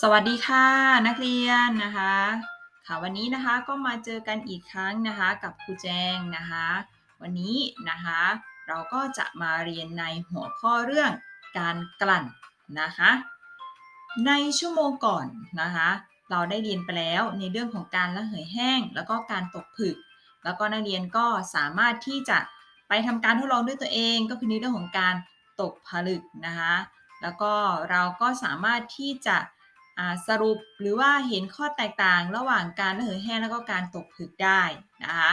สวัสดีค่ะ นักเรียนนะคะค่ะวันนี้นะคะก็มาเจอกันอีกครั้งนะคะกับครูแจงนะคะ วันนี้นะคะเราก็จะมาเรียนในหัวข้อเรื่องการกลั่นนะคะ ในชั่วโมงก่อนนะคะ เราได้เรียนไปแล้วในเรื่องของการระเหยแห้ง แล้วก็การตกผึก แล้วก็นักเรียนก็สามารถที่จะไปทำการทดลองด้วยตัวเอง ก็คือในเรื่องของการตกผลึกนะคะ แล้วก็เราก็สามารถที่จะ สรุปหรือว่าเห็นข้อแตกต่างระหว่างการระเหยแห้งแล้วก็การตกผลึกได้นะคะ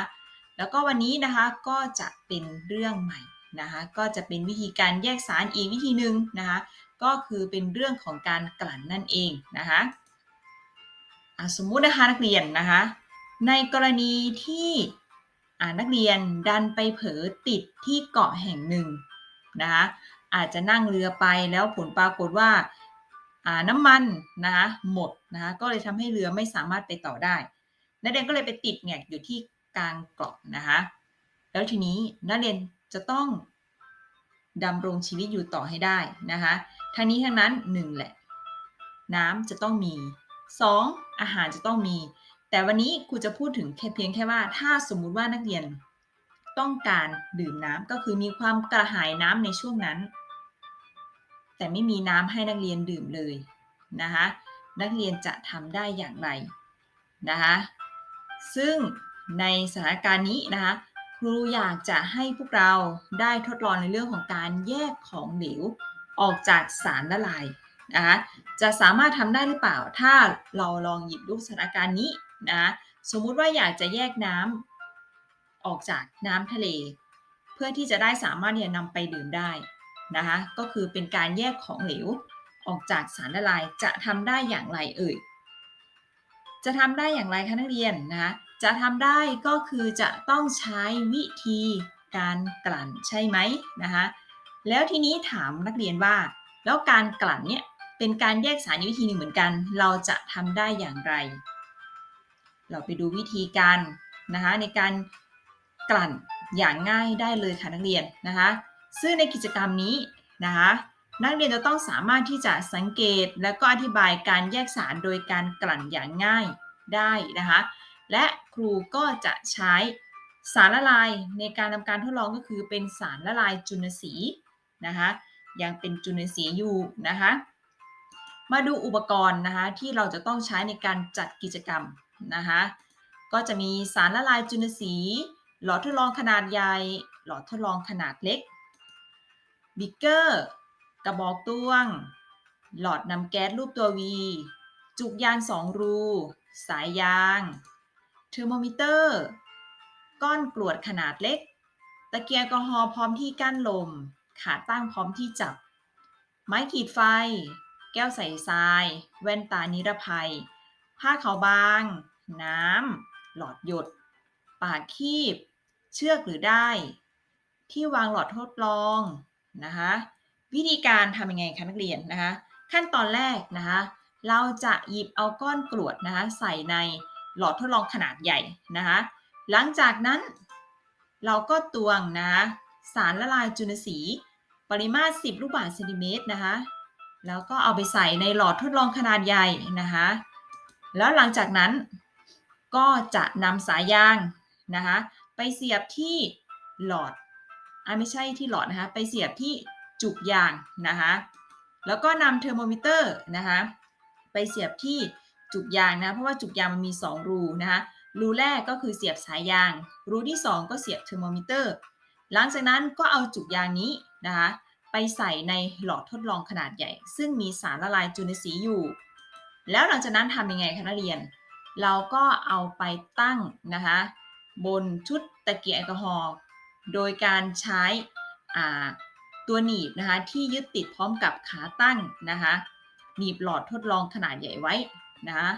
แล้วก็วันนี้นะคะก็จะเป็นเรื่องใหม่นะคะก็จะเป็นวิธีการแยกสารอีกวิธีหนึ่งนะคะก็คือเป็นเรื่องของการกลั่นนั่นเองนะคะสมมุตินะคะนักเรียนนะคะในกรณีที่นักเรียนดันไปเผลอติดที่เกาะแห่งหนึ่งนะคะอาจจะนั่งเรือไปแล้วผลปรากฏว่า น้ำมันนะคะหมดนะคะก็เลยทำให้เรือไม่สามารถไปต่อได้นักเรียนก็เลยไปติดเนี่ยอยู่ที่กลางเกาะนะคะแล้วทีนี้นักเรียนจะต้องดำรงชีวิตอยู่ต่อให้ได้นะคะทั้งนี้ทั้งนั้นหนึ่งแหละ น้ำจะต้องมี 2. อาหารจะต้องมี แต่วันนี้ครูจะพูดถึงแค่เพียงแค่ว่า ถ้าสมมุติว่านักเรียนต้องการดื่มน้ำก็คือมีความกระหายน้ำในช่วงนั้น แต่ไม่มีน้ำให้นักเรียนดื่มเลยนะคะนักเรียนจะทำได้อย่างไรนะคะซึ่งในสถานการณ์นี้นะคะครูอยากจะให้พวกเราได้ทดลองในเรื่องของการแยกของเหลวออกจากสารละลายนะคะจะสามารถทำได้หรือเปล่า ถ้าเราลองหยิบรูปสถานการณ์นี้นะสมมุติว่าอยากจะแยกน้ำออกจากน้ำทะเล เพื่อที่จะได้สามารถเนี่ยนำไปดื่มได้ นะคะก็คือเป็นการแยกของเหลวออกจากสารละลายจะทำได้อย่างไรเอ่ยจะทำได้อย่างไรคะนักเรียนนะคะจะทำได้ก็คือจะต้องใช้วิธีการกลั่นใช่ไหมนะคะแล้วทีนี้ถามนักเรียนว่า แล้วการกลั่นเนี่ยเป็นการแยกสารวิธีหนึ่งเหมือนกัน เราจะทำได้อย่างไร เราไปดูวิธีการนะคะในการกลั่นอย่างง่ายได้เลยค่ะนักเรียนนะคะ ซึ่งในกิจกรรมนี้นะคะนักเรียนจะต้องสามารถที่จะสังเกตและก็อธิบายการแยกสารโดยการกลั่นอย่างง่ายได้นะคะและครูก็จะใช้สารละลายในการทำการทดลองก็คือเป็นสารละลายจุลทรีนะคะยังเป็นจุลทรีย์อยู่นะคะมาดูอุปกรณ์นะคะที่เราจะต้องใช้ในการจัดกิจกรรมนะคะก็จะมีสารละลายจุลทรีหลอดทดลองขนาดใหญ่ หลอดทดลองขนาดเล็ก บิกเกอร์กระบอกตวง หลอดนำแก๊สรูปตัว V จุกยาง2รู สายยาง เทอร์โมมิเตอร์ ก้อนกรวดขนาดเล็ก ตะเกียงแอลกอฮอล์พร้อมที่กั้นลม ขาตั้งพร้อมที่จับ ไม้ขีดไฟ แก้วใส่ทราย แว่นตานิรภัย ผ้าขาวบาง น้ำ หลอดหยด ปากคีบ เชือกหรือได้ ที่วางหลอดทดลอง นะคะวิธีการทำยังไงคะนักเรียนนะคะขั้นตอนแรกนะคะเราจะหยิบเอาก้อนกรวดนะคะใส่ในหลอดทดลองขนาดใหญ่นะคะหลังจากนั้นเราก็ตวงนะคะสารละลายจุลทรีปริมาตร 10 ลูกบาศก์เซนติเมตรนะคะแล้วก็เอาไปใส่ในหลอดทดลองขนาดใหญ่นะคะแล้วหลังจากนั้นก็จะนำสายยางนะคะไปเสียบที่หลอด ไม่ใช่ที่หลอดนะคะ ไปเสียบที่จุกยางนะคะ แล้วก็นำเทอร์โมมิเตอร์นะคะ ไปเสียบที่จุกยางนะ เพราะว่าจุกยางมันมี 2 รูนะคะ รูแรกก็คือเสียบสายยาง รูที่ 2 ก็เสียบเทอร์โมมิเตอร์ หลังจากนั้นก็เอาจุกยางนี้นะคะ ไปใส่ในหลอดทดลองขนาดใหญ่ ซึ่งมีสารละลายจุลทรีย์อยู่ แล้วหลังจากนั้นทำยังไงคะนักเรียน เราก็เอาไปตั้งนะคะ บนชุดตะเกียงแอลกอฮอล์ โดยการใช้ตัวหนีบนะคะที่ยึดติดพร้อมกับขาตั้งนะคะหนีบหลอดทดลองขนาดใหญ่ไว้นะะ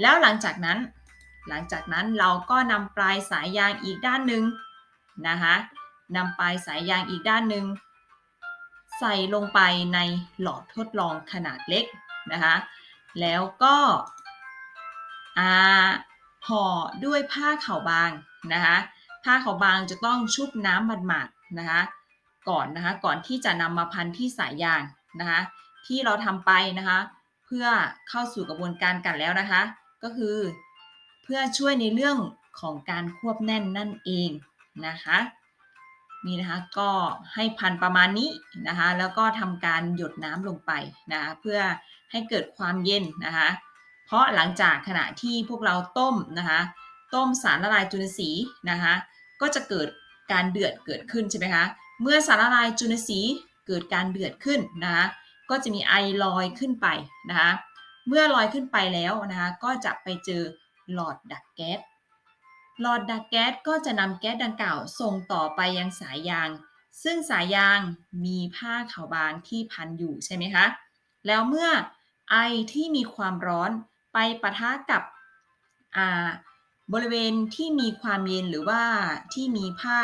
แล้วหลังจากนั้นหลังจากนั้นเราก็นำปลายสายยางอีกด้านหนึ่งนะคะนำปลายสายยางอีกด้านหนึ่งใส่ลงไปในหลอดทดลองขนาดเล็กนะคะแล้วก็ห่อด้วยผ้าขาวบางนะคะ ผ้าขาวบางจะต้องชุบน้ำหมาดๆนะคะ ก่อนนะคะ ก่อนที่จะนำมาพันที่สายยางนะคะ ที่เราทำไปนะคะ เพื่อเข้าสู่กระบวนการกันแล้วนะคะ ก็คือเพื่อช่วยในเรื่องของการควบแน่นนั่นเองนะคะนี่นะคะก็ให้พันประมาณนี้นะคะแล้วก็ทำการหยดน้ำลงไปนะคะเพื่อให้เกิดความเย็นนะคะเพราะหลังจากขณะที่พวกเราต้มนะคะต้มสารละลายจุลทรีย์นะคะ ก็จะเกิดการเดือดเกิดขึ้นใช่ไหมคะ เมื่อสารละลายจุลทรีย์เกิดการเดือดขึ้นนะคะ ก็จะมีไอลอยขึ้นไปนะคะ เมื่อลอยขึ้นไปแล้วนะคะ ก็จะไปเจอหลอดดักแก๊ส หลอดดักแก๊สก็จะนำแก๊สดังกล่าวส่งต่อไปยังสายยาง ซึ่งสายยางมีผ้าขาวบางที่พันอยู่ใช่ไหมคะ แล้วเมื่อไอที่มีความร้อนไปปะทะกับ บริเวณที่มีความเย็นหรือว่าที่มีผ้า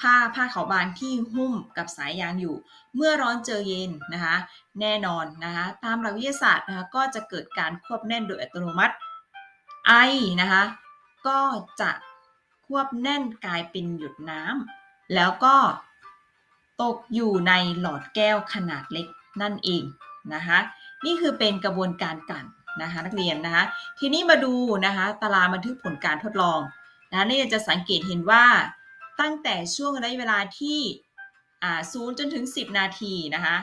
ผ้าผ้าขาวบางที่หุ้มกับสายยางอยู่ เมื่อร้อนเจอเย็นนะคะแน่นอนนะคะตามหลักวิทยาศาสตร์นะคะก็จะเกิดการควบแน่นโดยอัตโนมัติไอนะคะก็จะควบแน่นกลายเป็นหยดน้ำแล้วก็ตกอยู่ในหลอดแก้วขนาดเล็กนั่นเองนะคะนี่คือเป็นกระบวนการกัน นะคะนักเรียนนะคะทีนี้มาดูนะคะตารางบันทึกผลการทดลองนะนี่จะสังเกตเห็นว่าตั้งแต่ช่วงระยะเวลาที่ศูนย์จนถึง 10 นาทีนะคะ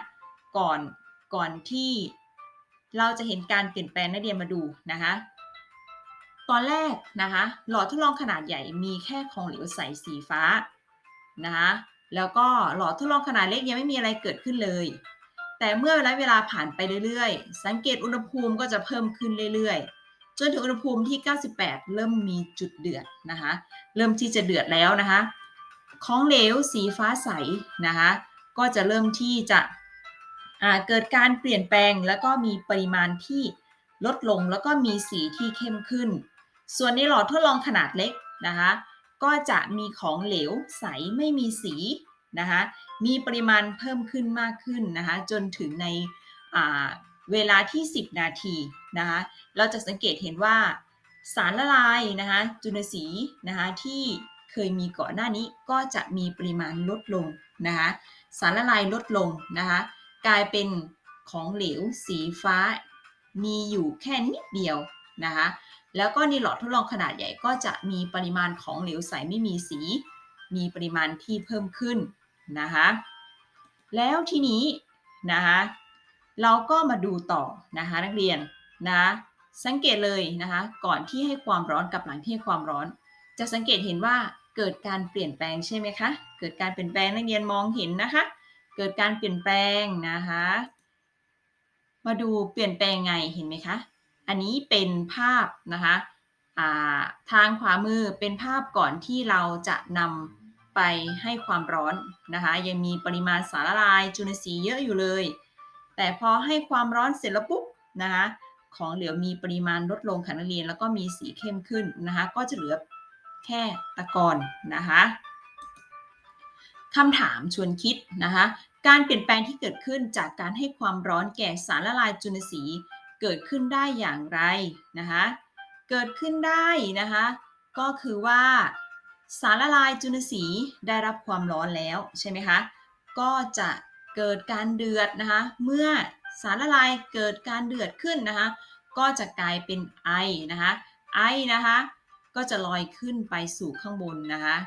ก่อนก่อนที่เราจะเห็นการเปลี่ยนแปลงนักเรียนมาดูนะคะตอนแรกนะคะหลอดทดลองขนาดใหญ่มีแค่ของเหลวใสสีฟ้านะคะแล้วก็หลอดทดลองขนาดเล็กยังไม่มีอะไรเกิดขึ้นเลย แต่เมื่อระยะเวลาผ่านไปเรื่อยๆ สังเกตอุณหภูมิก็จะเพิ่มขึ้นเรื่อยๆ จนถึงอุณหภูมิที่ 98 เริ่มมีจุดเดือดนะคะ เริ่มที่จะเดือดแล้วนะคะ ของเหลวสีฟ้าใสนะคะ ก็จะเริ่มที่จะเกิดการเปลี่ยนแปลงแล้วก็มีปริมาณที่ลดลงแล้วก็มีสีที่เข้มขึ้น ส่วนในหลอดทดลองขนาดเล็กนะคะ ก็จะมีของเหลวใสไม่มีสี นะคะมีปริมาณเพิ่มขึ้นมากขึ้นนะคะจนถึงในเวลาที่ 10 นาทีนะคะเราจะสังเกตเห็นว่าสารละลายนะคะจุลสีนะคะที่เคยมีก่อนหน้านี้ก็จะมีปริมาณลดลงนะคะสารละลายลดลงนะคะกลายเป็นของเหลวสีฟ้ามีอยู่แค่นิดเดียวนะคะแล้วก็ในหลอดทดลองขนาดใหญ่ก็จะมีปริมาณของเหลวใสไม่มีสี มีปริมาณที่เพิ่มขึ้น นะคะแล้วทีนี้นะคะเราก็มาดูต่อนะคะนักเรียนนะสังเกตเลยนะคะก่อนที่ให้ความร้อนกับหลังที่ให้ความร้อน จะสังเกตเห็นว่าเกิดการเปลี่ยนแปลงใช่ไหมคะเกิดการเปลี่ยนแปลงนักเรียนมองเห็นนะคะเกิดการเปลี่ยนแปลงนะคะมาดูเปลี่ยนแปลงไงเห็นไหมคะอันนี้เป็นภาพนะคะทางขวามือเป็นภาพก่อนที่เราจะนำ ไปให้ความร้อนนะคะ ยังมีปริมาณสารละลายจุลทรีย์เยอะอยู่เลย แต่พอให้ความร้อนเสร็จแล้วปุ๊บนะคะของเหลวมีปริมาณลดลงค่ะนักเรียนแล้วก็มีสีเข้มขึ้นนะคะ ก็จะเหลือแค่ตะกอนนะคะคำถามชวนคิดนะคะ การเปลี่ยนแปลงที่เกิดขึ้นจากการให้ความร้อนแก่สารละลายจุลทรีย์เกิดขึ้นได้อย่างไรนะคะ เกิดขึ้นได้นะคะ ก็คือว่า สารละลายจุลทรีย์ได้รับความร้อนแล้วใช่ไหมคะ ก็จะเกิดการเดือดนะคะ เมื่อสารละลายเกิดการเดือดขึ้นนะคะ ก็จะกลายเป็นไอนะคะ ไอนะคะ ก็จะลอยขึ้นไปสู่ข้างบนนะคะ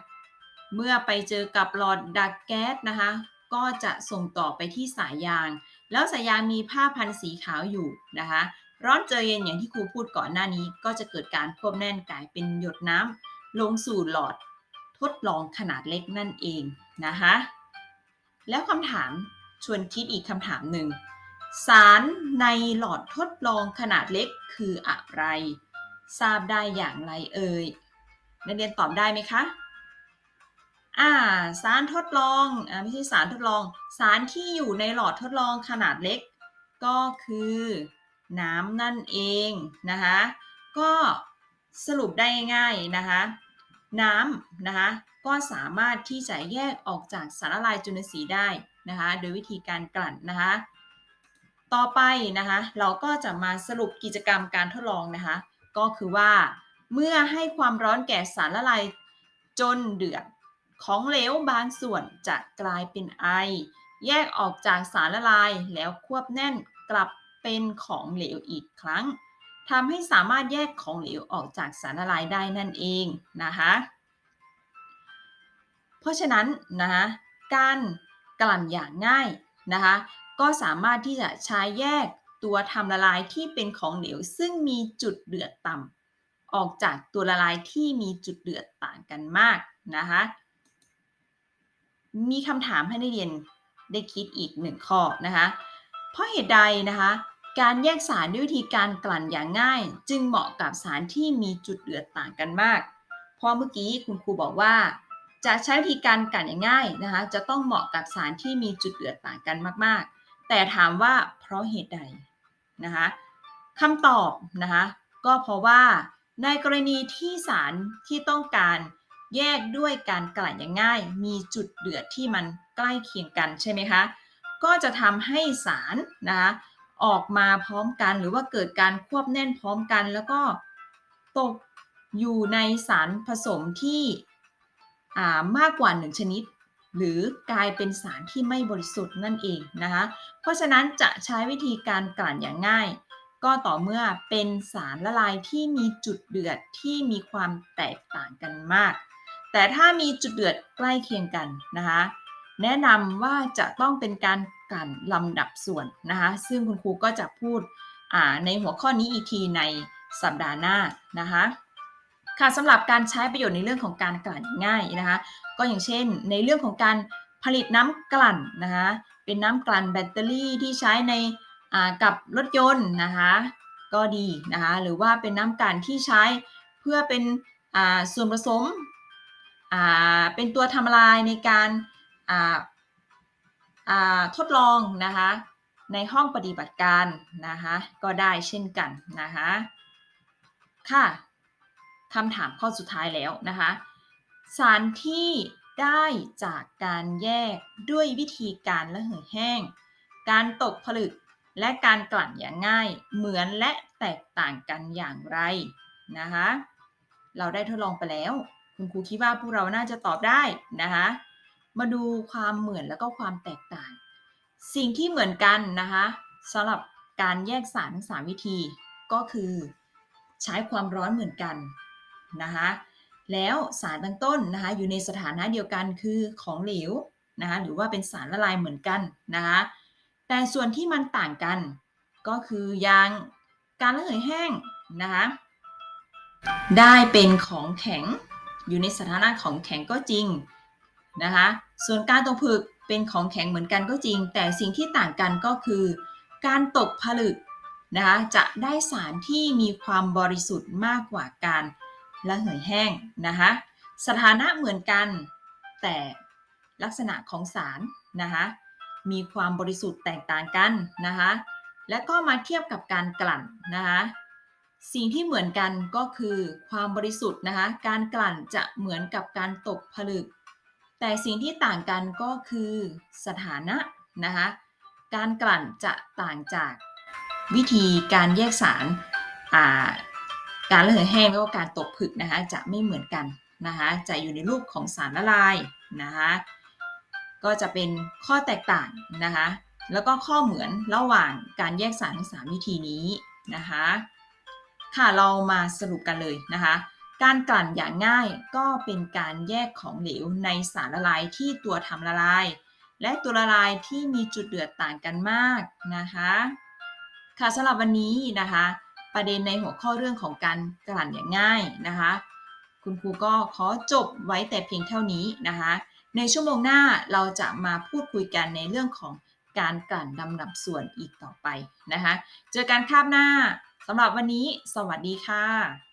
เมื่อไปเจอกับหลอดดักแก๊สนะคะ ก็จะส่งต่อไปที่สายยาง แล้วสายยางมีผ้าพันสีขาวอยู่นะคะ ร้อนเจอเย็นอย่างที่ครูพูดก่อนหน้านี้ ก็จะเกิดการควบแน่นกลายเป็นหยดน้ำลงสู่หลอด ทดลองขนาดเล็กนั่นเองนะคะแล้วคำถามชวนคิดอีกคำถามหนึ่ง สารในหลอดทดลองขนาดเล็กคืออะไร ทราบได้อย่างไรเอ่ยนักเรียนตอบได้ไหมคะอ่าสารทดลองอ่าไม่ใช่สารทดลอง สารที่อยู่ในหลอดทดลองขนาดเล็ก ก็คือน้ำนั่นเองนะคะ ก็สรุปได้ง่ายนะคะ น้ำนะคะก็สามารถที่จะแยกออกจากสารละลายจุลทรีย์ได้นะคะโดยวิธีการกลั่นนะคะต่อไปนะคะเราก็จะมาสรุปกิจกรรมการทดลองนะคะก็คือว่าเมื่อให้ความร้อนแก่สารละลายจนเดือดของเหลวบางส่วนจะกลายเป็นไอ แยกออกจากสารละลายแล้วควบแน่นกลับเป็นของเหลวอีกครั้ง ทำให้สามารถแยกของเหลวออกจากสารละลายได้นั่นเองนะคะเพราะฉะนั้นนะคะการกลั่นอย่างง่ายนะคะก็สามารถที่จะใช้แยกตัวทำละลายที่เป็นของเหลว ซึ่งมีจุดเดือดต่ำออกจากตัวละลายที่มีจุดเดือดต่างกันมากนะคะมีคำถามให้นักเรียนได้คิดอีกหนึ่งข้อนะคะเพราะเหตุใดนะคะ การแยกสารด้วยวิธีการกลั่นอย่างง่าย จึงเหมาะกับสารที่มีจุดเดือดต่างกันมาก เพราะเมื่อกี้คุณครูบอกว่า จะใช้วิธีการกลั่นอย่างง่ายนะคะจะต้องเหมาะกับสารที่มีจุดเดือดต่างกันมากๆ แต่ถามว่าเพราะเหตุใดนะคะคำตอบนะคะก็เพราะว่าในกรณีที่สารที่ต้องการแยกด้วยการกลั่นอย่างง่าย มีจุดเดือดที่มันใกล้เคียงกันใช่ไหมคะก็จะทำให้สารนะคะ ออกมาพร้อมกัน หรือว่าเกิดการควบแน่นพร้อมกัน แล้วก็ตกอยู่ในสารผสมที่มากกว่า1ชนิด หรือกลายเป็นสารที่ไม่บริสุทธิ์นั่นเองนะคะเพราะฉะนั้นจะใช้วิธีการกลั่นอย่างง่าย ก็ต่อเมื่อเป็นสารละลายที่มีจุดเดือดที่มีความแตกต่างกันมาก แต่ถ้ามีจุดเดือดใกล้เคียงกันนะคะแนะนำว่าจะต้องเป็นการ กลั่นลำดับส่วนนะคะซึ่งคุณครูก็จะพูดในหัวข้อนี้อีกทีในสัปดาห์หน้านะคะค่ะสำหรับการใช้ประโยชน์ในเรื่องของการกลั่นง่ายนะคะก็อย่างเช่น ในเรื่องของการผลิตน้ำกลั่นนะคะเป็นน้ำกลั่นแบตเตอรี่ที่ใช้ในกับรถยนต์นะคะก็ดีนะคะหรือว่าเป็นน้ำกลั่นที่ใช้เพื่อเป็นส่วนผสมเป็นตัวทำลายในการ ทดลองนะคะในห้องปฏิบัติการนะคะก็ได้เช่นกันนะคะค่ะคำถามข้อสุดท้ายแล้วนะคะสารที่ได้จากการแยกด้วยวิธีการระเหยแห้ง การตกผลึกและการกลั่นอย่างง่าย เหมือนและแตกต่างกันอย่างไรนะคะ เราได้ทดลองไปแล้ว คุณครูคิดว่าพวกเราน่าจะตอบได้นะคะ มาดูความเหมือนแล้วก็ความแตกต่าง สิ่งที่เหมือนกันนะคะสำหรับการแยกสารทั้งสามวิธีก็คือใช้ความร้อนเหมือนกันนะคะแล้วสารตั้งต้นนะคะอยู่ในสถานะเดียวกันคือของเหลวนะคะหรือว่าเป็นสารละลายเหมือนกันนะคะแต่ส่วนที่มันต่างกันก็คือยางการระเหยแห้งนะคะได้เป็นของแข็งอยู่ในสถานะของแข็งก็จริงนะคะ ส่วนการตกผลึกเป็นของแข็งเหมือนกันก็จริง แต่สิ่งที่ต่างกันก็คือ การตกผลึกนะคะจะได้สารที่มีความบริสุทธิ์มากกว่าการระเหยแห้งนะคะสถานะเหมือนกัน แต่ลักษณะของสารนะคะมีความบริสุทธิ์แตกต่างกันนะคะและก็มาเทียบกับการกลั่นนะคะสิ่งที่เหมือนกันก็คือความบริสุทธิ์นะคะการกลั่นจะเหมือนกับการตกผลึก แต่สิ่งที่ต่างกันก็คือสถานะนะคะการกลั่นจะต่างจากวิธีการแยกสารการระเหยแห้งแล้วก็การตกผึกนะคะจะไม่เหมือนกันนะคะจะอยู่ในรูปของสารละลายนะคะก็จะเป็นข้อแตกต่างนะคะแล้วก็ข้อเหมือนระหว่างการแยกสารทั้งสามวิธีนี้นะคะค่ะเรามาสรุปกันเลยนะคะ การกลั่นอย่างง่ายก็เป็นการแยกของเหลวในสารละลายที่ตัวทำละลาย และตัวละลายที่มีจุดเดือดต่างกันมากนะคะ ค่ะสำหรับวันนี้นะคะ ประเด็นในหัวข้อเรื่องของการกลั่นอย่างง่ายนะคะ คุณครูก็ขอจบไว้แต่เพียงเท่านี้นะคะ ในชั่วโมงหน้าเราจะมาพูดคุยกันในเรื่องของการกลั่นลำดับส่วนอีกต่อไปนะคะ เจอกันคาบหน้าสำหรับวันนี้ สวัสดีค่ะ